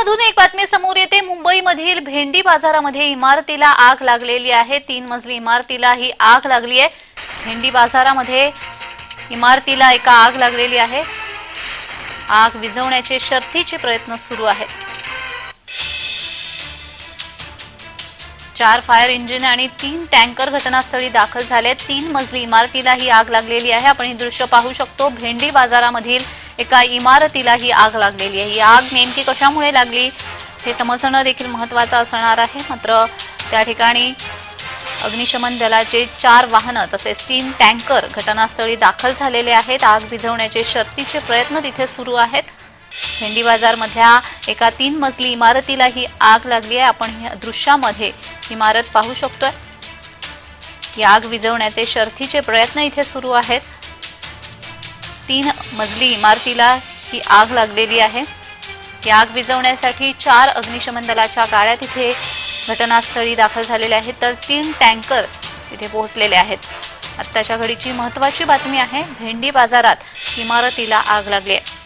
मुंबईमधून एक बातमी समोर येते. मुंबईमधील भेंडी बाजारामध्ये इमारतीला आग लागलेली आहे. तीन मजली इमारतीला ही आग लागली आहे. भेंडी बाजारामध्ये इमारतीला एका आग लागलेली आहे. आग विझवण्याचे शर्थीचे प्रयत्न सुरू आहेत. चार फायर इंजिन आणि तीन टँकर घटनास्थळी दाखल झाले. तीन मजली इमारतीला ही आग लागलेली आहे. आपण हे दृश्य पाहू शकतो. भेंडी बाजारामधील एका इमारतीला ही आग लागलेली आहे. ही आग नेमकी कशामुळे लागली हे समजणं देखील महत्वाचं असणार आहे. मात्र त्या ठिकाणी अग्निशमन दलाचे चार वाहनं तसेच तीन टँकर घटनास्थळी दाखल झालेले आहेत. आग विझवण्याचे शर्तीचे प्रयत्न तिथे सुरू आहेत. भेंडी बाजारमधल्या एका तीन मजली इमारतीला ही आग लागली आहे. आपण ह्या दृश्यामध्ये इमारत पाहू शकतोय. ही आग विझवण्याचे शर्थीचे प्रयत्न इथे सुरू आहेत. तीन मजली इमारतीला ही आग लागलेली आहे. ही आग विझवण्यासाठी चार अग्निशमन दलाच्या गाड्या तिथे घटनास्थळी दाखल झालेल्या आहेत. तर तीन टँकर तिथे पोहोचलेले आहेत. आत्ताच्या घडीची महत्त्वाची बातमी आहे भेंडी बाजारात इमारतीला आग लागली आहे.